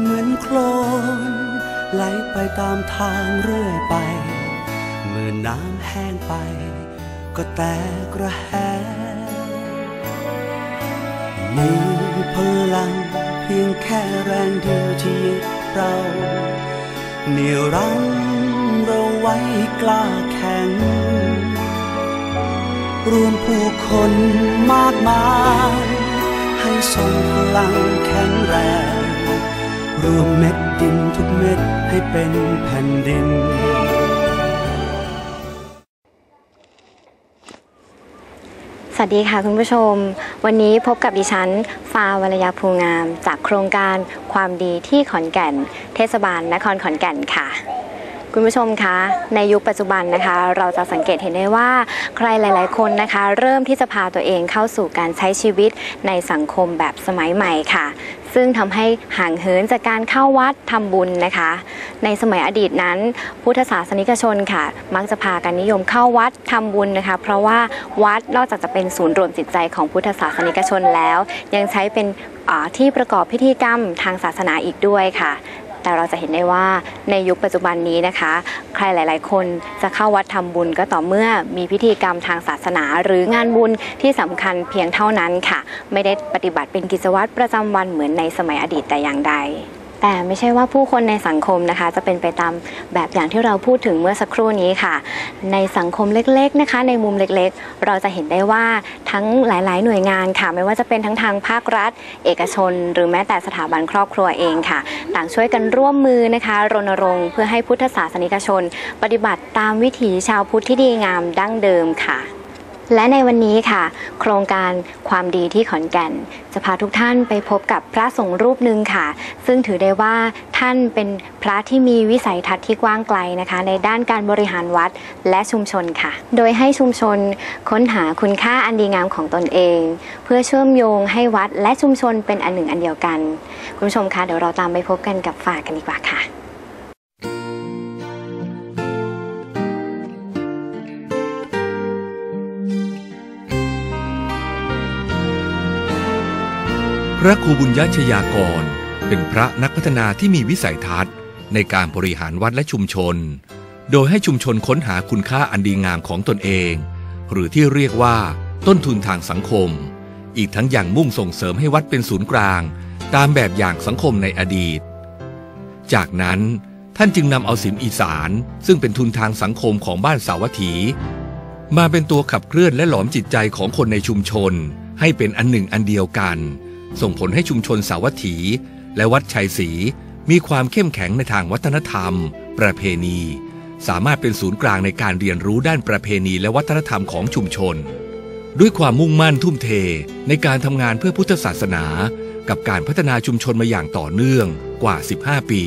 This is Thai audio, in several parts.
เหมือนโคลนไหลไปตามทางเรื่อยไป เมื่อน้ำแห้งไป ก็แตกระแหมีพลังเพียงแค่แรงเดียวที่เราเหนี่ยวรั้งเราไว้กล้าแข็ง รวมผู้คนมากมาย ให้ทรงพลังแข็ง รวมเม็ดดินทุกเม็ดให้เป็นแผ่นดิน สวัสดีค่ะคุณผู้ชม วันนี้พบกับดิฉัน ฟ้าวรยาภูงาม จากโครงการความดีที่ขอนแก่น เทศบาลนครขอนแก่นค่ะคุณผู้ชมคะในยุคปัจจุบันนะคะ เราจะสังเกตเห็นได้ว่าใครหลาย ๆ คนนะคะ เริ่มที่จะพาตัวเองเข้าสู่การใช้ชีวิตในสังคมแบบสมัยใหม่ค่ะ ซึ่งทำให้ห่างเหินจากการเข้าวัดทำบุญนะคะ ในสมัยอดีตนั้น พุทธศาสนิกชนค่ะ มักจะพากันนิยมเข้าวัดทำบุญนะคะ เพราะว่าวัดนอกจากจะเป็นศูนย์รวมจิตใจของพุทธศาสนิกชนแล้ว ยังใช้เป็นที่ประกอบพิธีกรรมทางศาสนาอีกด้วยค่ะ แต่เราจะเห็นได้ว่าในยุคปัจจุบันนี้นะคะ ใครหลาย ๆ คนจะเข้าวัดทำบุญก็ต่อเมื่อมีพิธีกรรมทางศาสนา หรืองานบุญที่สำคัญเพียงเท่านั้นค่ะ ไม่ได้ปฏิบัติเป็นกิจวัตรประจำวันเหมือนในสมัยอดีตแต่อย่างใด แต่ไม่ใช่ว่าผู้คนในสังคมนะคะ จะเป็นไปตามแบบอย่างที่เราพูดถึงเมื่อสักครู่นี้ค่ะ ในสังคมเล็กๆนะคะ ในมุมเล็กๆ เราจะเห็นได้ว่าทั้งหลาย ๆ หน่วยงานค่ะ ไม่ว่าจะเป็นทั้งทางภาครัฐ เอกชน หรือแม้แต่สถาบันครอบครัวเองค่ะ ต่างช่วยกันร่วมมือนะคะรณรงค์เพื่อให้พุทธศาสนิกชน ปฏิบัติตามวิถีชาวพุทธที่ดีงามดั้งเดิมค่ะ และในวันนี้ค่ะ โครงการความดีที่ขอนแก่น จะพาทุกท่านไปพบกับพระสงฆ์รูปหนึ่งค่ะ ซึ่งถือได้ว่าท่านเป็นพระที่มีวิสัยทัศน์ที่กว้างไกลนะคะ ในด้านการบริหารวัดและชุมชนค่ะ โดยให้ชุมชนค้นหาคุณค่าอันดีงามของตนเอง เพื่อเชื่อมโยงให้วัดและชุมชนเป็นอันหนึ่งอันเดียวกัน คุณผู้ชมคะเดี๋ยวเราตามไปพบกันกับฝากกันดีกว่าค่ะ พระครูบุญญชยากร เป็นพระนักพัฒนาที่มีวิสัยทัศน์ ในการบริหารวัดและชุมชน โดยให้ชุมชนค้นหาคุณค่าอันดีงามของตนเอง หรือที่เรียกว่า ต้นทุนทางสังคม อีกทั้งอย่างมุ่งส่งเสริมให้วัดเป็นศูนย์กลาง ตามแบบอย่างสังคมในอดีต จากนั้นท่านจึงนำเอาศิลป์อีสาน ซึ่งเป็นทุนทางสังคมของบ้านสาวัตถี มาเป็นตัวขับเคลื่อนและหลอมจิตใจของคนในชุมชน ให้เป็นอันหนึ่งอันเดียวกัน ส่งผลให้ชุมชนสาวัตถี และวัดชัยศรีมีความเข้มแข็งในทางวัฒนธรรม ประเพณี สามารถเป็นศูนย์กลางในการเรียนรู้ด้านประเพณีและวัฒนธรรมของชุมชน ด้วยความมุ่งมั่นทุ่มเทในการทำงานเพื่อพุทธศาสนา กับการพัฒนาชุมชนมาอย่างต่อเนื่องกว่า 15 ปี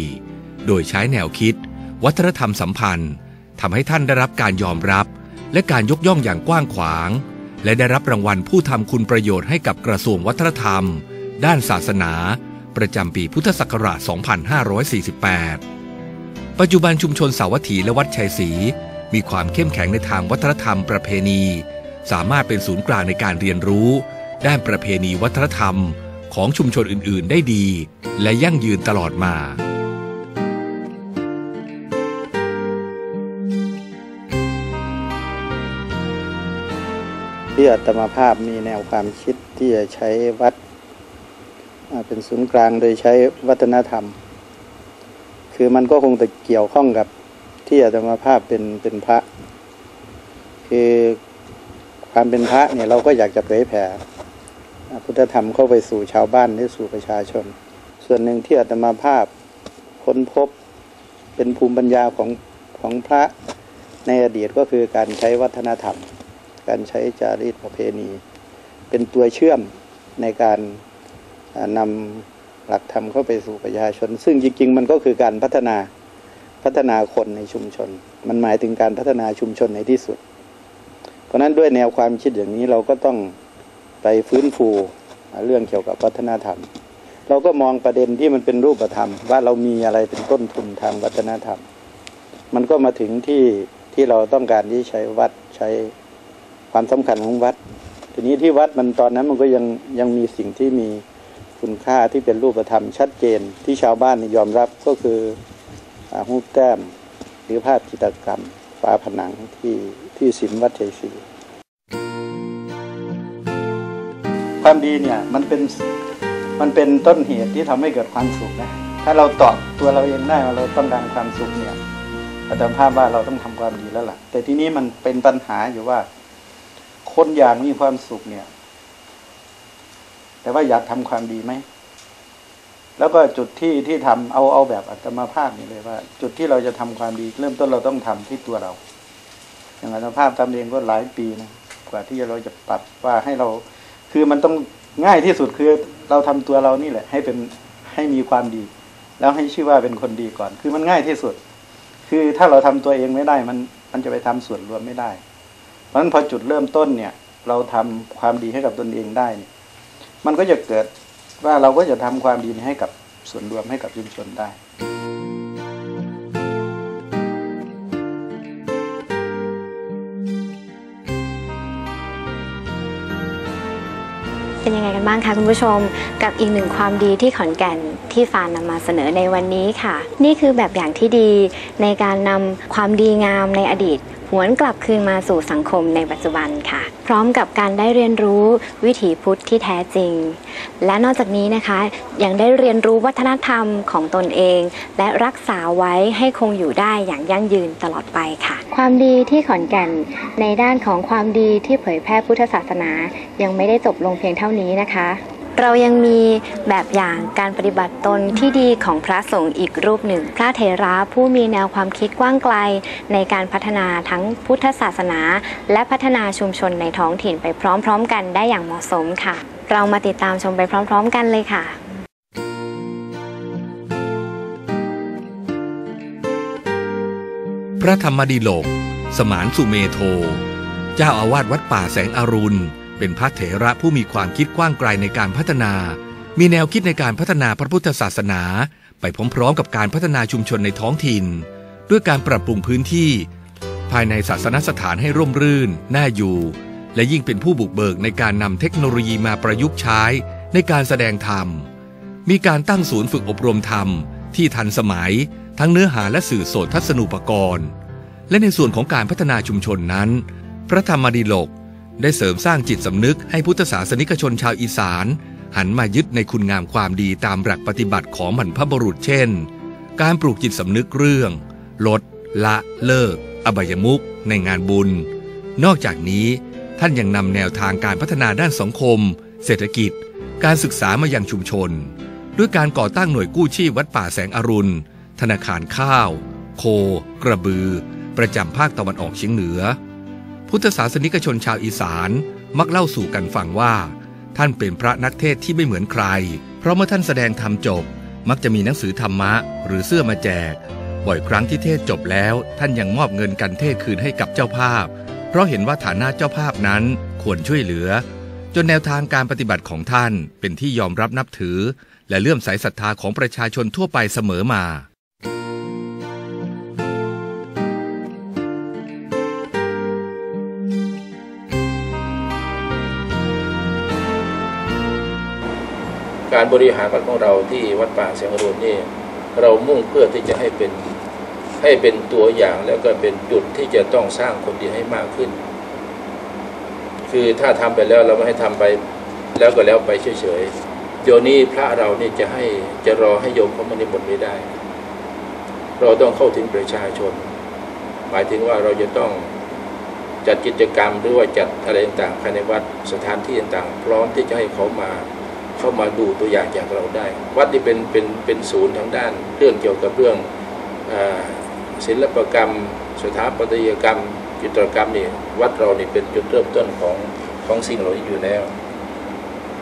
โดยใช้แนวคิด วัฒนธรรมสัมพันธ์ทำให้ท่านได้รับการยอมรับ และการยกย่องอย่างกว้างขวาง และได้รับรางวัลผู้ทำคุณประโยชน์ให้กับกระทรวงวัฒนธรรม ด้านศาสนา ประจำปีพุทธศักราช 2548 ปัจจุบันชุมชนสาวัตถีและวัดชัยศรีมีความเข้มแข็งในทางวัฒนธรรมประเพณี สามารถเป็นศูนย์กลางในการเรียนรู้ ด้านประเพณีวัฒนธรรมของชุมชนอื่น ๆ ได้ดี และยั่งยืนตลอดมา ที่อาตมาภาพมีแนวความคิดที่จะใช้วัด เป็นศูนย์กลางโดยใช้วัฒนธรรม คือมันก็คงจะเกี่ยวข้องกับที่อาตมาภาพเป็นเป็นพระ คือความเป็นพระเนี่ยเราก็อยากจะเผยแผ่พุทธธรรมเข้าไปสู่ชาวบ้านหรือสู่ประชาชน ส่วนหนึ่งที่อาตมาภาพค้นพบเป็นภูมิปัญญาของของพระในอดีตก็คือการใช้วัฒนธรรม การใช้จารีตประเพณี เป็นตัวเชื่อมในการ นำหลักธรรมเข้าไปสู่ประชาชน ซึ่งจริง ๆ มันก็คือการพัฒนาพัฒนาคนในชุมชน มันหมายถึงการพัฒนาชุมชนในที่สุด เพราะฉะนั้นด้วยแนวความคิดอย่างนี้เราก็ต้องไปฟื้นฟูเรื่องเกี่ยวกับวัฒนธรรม เราก็มองประเด็นที่มันเป็นรูปธรรม ว่าเรามีอะไรเป็นต้นทุนทางวัฒนธรรม มันก็มาถึงที่ที่เราต้องการที่ใช้วัดใช้ความสำคัญของวัด ทีนี้ที่วัดมันตอนนั้นมันก็ยังยังมีสิ่งที่มี คุณค่าที่เป็นรูปธรรมชัดเจนที่ชาวบ้านยอมรับก็คืออารูแต้มหรือภาพจิตรกรรมฝาผนังที่ที่สิมวัดชัยศรีความดีเนี่ยมันเป็นมันเป็นต้นเหตุที่ทำให้เกิดความสุขนะถ้าเราตอบตัวเราเองได้ว่าเราต้องการความสุขเนี่ยอาตมาภาพว่าเราต้องทำความดีแล้วล่ะ แต่ที่นี้มันเป็นปัญหาอยู่ว่า คนอยากมีความสุขเนี่ย แต่ว่าอยากทำความดีไหม แล้วก็จุดที่ที่ทำเอาเอาแบบอัตมาภาพนี่เลยว่า จุดที่เราจะทำความดี เริ่มต้นเราต้องทำที่ตัวเรา อย่างอัตมาภาพทำเองก็หลายปีนะกว่าที่เราจะปรับว่าให้เรา คือมันต้องง่ายที่สุดคือเราทำตัวเรานี่แหละ ให้เป็นให้มีความดี แล้วให้ชื่อว่าเป็นคนดีก่อน คือมันง่ายที่สุด คือถ้าเราทำตัวเองไม่ได้ มันมันจะไปทำส่วนรวมไม่ได้ เพราะฉะนั้นพอจุดเริ่มต้นเนี่ย เราทำความดีให้กับตนเองได้เนี่ย มันก็จะเกิดว่าเราก็จะทำความดีให้กับส่วนรวมให้กับชุมชนได้เป็นยังไงกันบ้างคะคุณผู้ชมกับอีกหนึ่งความดีที่ขอนแก่นที่ฟานนำมาเสนอในวันนี้ค่ะ นี่คือแบบอย่างที่ดีในการนำความดีงามในอดีต หวนกลับคืนมาสู่สังคมในปัจจุบันค่ะ พร้อมกับการได้เรียนรู้วิถีพุทธที่แท้จริง และนอกจากนี้นะคะ ยังได้เรียนรู้วัฒนธรรมของตนเอง และรักษาไว้ให้คงอยู่ได้อย่างยั่งยืนตลอดไปค่ะ ความดีที่ขอนแก่นในด้านของความดีที่เผยแพร่พุทธศาสนา ยังไม่ได้จบลงเพียงเท่านี้นะคะ เรายังมีแบบอย่างการปฏิบัติตนที่ดีของพระสงฆ์อีกรูปหนึ่ง พระเถระผู้มีแนวความคิดกว้างไกล ในการพัฒนาทั้งพุทธศาสนา และพัฒนาชุมชนในท้องถิ่นไปพร้อม ๆ กันได้อย่างเหมาะสมค่ะ เรามาติดตามชมไปพร้อม ๆ กันเลยค่ะพระธรรมดีโลก สมานสุเมโท เจ้าอาวาสวัดป่าแสงอรุณ เป็นพระเถระผู้มีความคิดกว้างไกลในการพัฒนา มีแนวคิดในการพัฒนาพระพุทธศาสนา ไปพร้อมๆกับการพัฒนาชุมชนในท้องถิ่น ด้วยการปรับปรุงพื้นที่ ภายในศาสนสถานให้ร่มรื่น น่าอยู่ และยิ่งเป็นผู้บุกเบิกในการนำเทคโนโลยีมาประยุกต์ใช้ในการแสดงธรรม มีการตั้งศูนย์ฝึกอบรมธรรม ที่ทันสมัย ทั้งเนื้อหาและสื่อโสตทัศนูปกรณ์ และในส่วนของการพัฒนาชุมชนนั้น พระธรรมดีโลก ได้เสริมสร้างจิตสำนึกให้พุทธศาสนิกชนชาวอีสาน หันมายึดในคุณงามความดีตามหลักปฏิบัติของบรรพบุรุษเช่น การปลูกจิตสำนึกเรื่อง ลด ละเลิก อบายมุกในงานบุญ นอกจากนี้ท่านยังนำแนวทางการพัฒนาด้านสังคม เศรษฐกิจ การศึกษามายังชุมชน ด้วยการก่อตั้งหน่วยกู้ชีพวัดป่าแสงอรุณ ธนาคารข้าว โค กระบือ ประจำภาคตะวันออกเฉียงเหนือ พุทธศาสนิกชนชาวอีสานมักเล่าสู่กันฟังว่า ท่านเป็นพระนักเทศที่ไม่เหมือนใคร เพราะเมื่อท่านแสดงธรรมจบ มักจะมีหนังสือธรรมะ หรือเสื้อมาแจก บ่อยครั้งที่เทศจบแล้ว ท่านยังมอบเงินกันเทศคืนให้กับเจ้าภาพ เพราะเห็นว่าฐานะเจ้าภาพนั้นควรช่วยเหลือ จนแนวทางการปฏิบัติของท่านเป็นที่ยอมรับนับถือ และเลื่อมใสศรัทธาของประชาชนทั่วไปเสมอมา การบริหารวัดของเราที่วัดป่าเสียงรุณนี่เรามุ่งเพื่อที่จะให้เป็นให้เป็นตัวอย่างแล้วก็เป็นจุดที่จะต้องสร้างคนดีให้มากขึ้น คือถ้าทำไปแล้วเราไม่ให้ทำไปแล้วก็แล้วไปเฉยๆเดี๋ยวนี้พระเรานี่จะให้จะรอให้โยมเขามานิมนต์ไม่ได้ เราต้องเข้าถึงประชาชน หมายถึงว่าเราจะต้องจัดกิจกรรมหรือว่าจัดอะไรต่างๆภายในวัดสถานที่ต่างๆ พร้อมที่จะให้เขามา เข้ามาดูตัวอย่างจากเราได้ วัดนี่เป็นเป็นเป็นศูนย์ทางด้าน เรื่องเกี่ยวกับเรื่องศิลปกรรม สถาปัตยกรรมจิตรกรรมนี่วัดเรานี่เป็นจุดเริ่มต้นของของสิ่งเหล่านี้อยู่แล้ว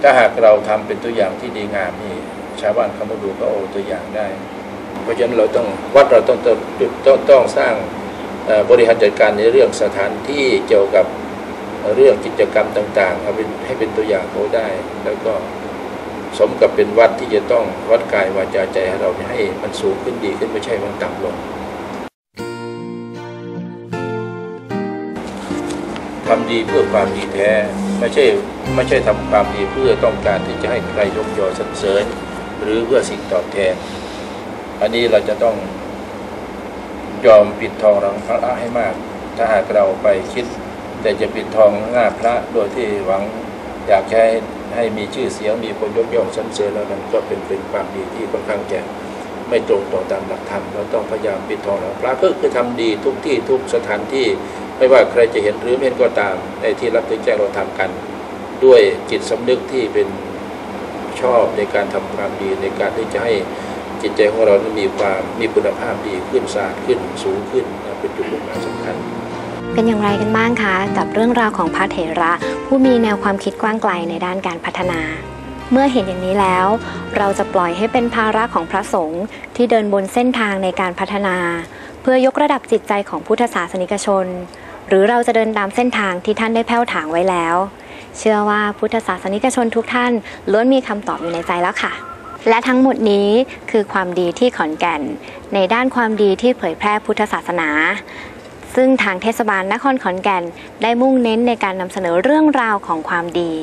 ถ้าหากเราทำเป็นตัวอย่างที่ดีงามนี่ชาวบ้านเขามาดูก็เอาตัวอย่างได้ เพราะฉะนั้นเราต้องวัดเราต้องต้องต้องต้องสร้างบริหารจัดการในเรื่องสถานที่เกี่ยวกับเรื่องกิจกรรมต่างๆเอาเป็นให้เป็นตัวอย่างเขาได้ แล้วก็ สมกับเป็นวัดที่จะต้องวัดกายวาจาใจให้เราให้มันสูงขึ้นดีขึ้นไม่ใช่มันต่ำลงทำดีเพื่อความดีแท้ ไม่ใช่ไม่ใช่ทำความดีเพื่อต้องการที่จะให้ใครยกยอสรรเสริญ หรือเพื่อสิ่งตอบแทน อันนี้เราจะต้องยอมปิดทองหลังพระให้มาก ถ้าหากเราไปคิด แต่จะปิดทองหน้าพระโดยที่หวังอยากให้ ให้มีชื่อเสียงมีคนยกย่องสรรเสริญแล้วมันก็เป็นเป็นความดีที่ค่อนข้างจะไม่ตรงต่อตามหลักธรรมเราต้องพยายามปิดทองหลังพระก็คือทำดีทุกที่ทุกสถานที่ไม่ว่าใครจะเห็นหรือไม่เห็นก็ตามในที่รับถึงแจ้งเราทำกัน ด้วยจิตสำนึกที่เป็นชอบในการทำความดีในการที่จะให้จิตใจของเรานั้นมีความมีคุณภาพดีขึ้นสะอาดขึ้นสูงขึ้นเป็นจุดมุ่งหมายสำคัญ เป็นอย่างไรกันบ้างคะ กับเรื่องราวของพระเถระ ผู้มีแนวความคิดกว้างไกลในด้านการพัฒนา เมื่อเห็นอย่างนี้แล้ว เราจะปล่อยให้เป็นภาระของพระสงฆ์ที่เดินบนเส้นทางในการพัฒนา เพื่อยกระดับจิตใจของพุทธศาสนิกชน หรือเราจะเดินตามเส้นทางที่ท่านได้แผ้วถางไว้แล้ว เชื่อว่าพุทธศาสนิกชนทุกท่านล้วนมีคำตอบอยู่ในใจแล้วค่ะและทั้งหมดนี้คือความดีที่ขอนแก่น ในด้านความดีที่เผยแพร่พุทธศาสนา ซึ่งทางเทศบาลนครขอนแก่น ได้มุ่งเน้นในการนำเสนอเรื่องราวของความดี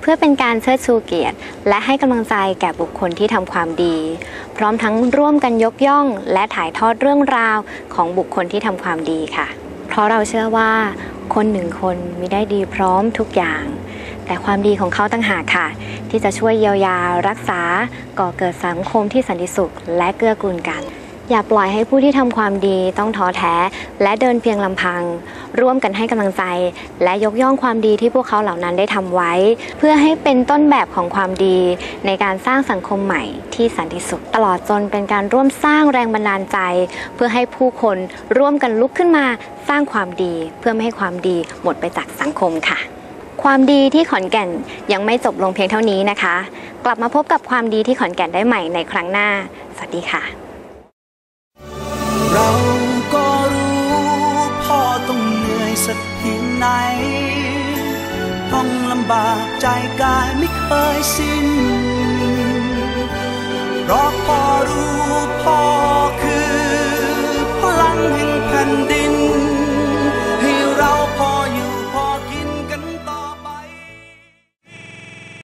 เพื่อเป็นการเชิดชูเกียรติ และให้กำลังใจแก่บุคคลที่ทำความดี พร้อมทั้งร่วมกันยกย่อง และถ่ายทอดเรื่องราวของบุคคลที่ทำความดีค่ะ เพราะเราเชื่อว่า คนหนึ่งคนมีได้ดีพร้อมทุกอย่างแต่ความดีของเขาต่างหากค่ะ ที่จะช่วยเยียวยารักษาก่อเกิดสังคมที่สันติสุขและเกื้อกูลกัน อย่าปล่อยให้ผู้ที่ทำความดีต้องท้อแท้ และเดินเพียงลำพัง ร่วมกันให้กำลังใจ และยกย่องความดีที่พวกเขาเหล่านั้นได้ทำไว้ เพื่อให้เป็นต้นแบบของความดี ในการสร้างสังคมใหม่ที่สันติสุข ตลอดจนเป็นการร่วมสร้างแรงบันดาลใจ เพื่อให้ผู้คนร่วมกันลุกขึ้นมาสร้างความดี เพื่อไม่ให้ความดีหมดไปจากสังคมค่ะ ความดีที่ขอนแก่นยังไม่จบลงเพียงเท่านี้นะคะ กลับมาพบกับความดีที่ขอนแก่นได้ใหม่ในครั้งหน้า สวัสดีค่ะาก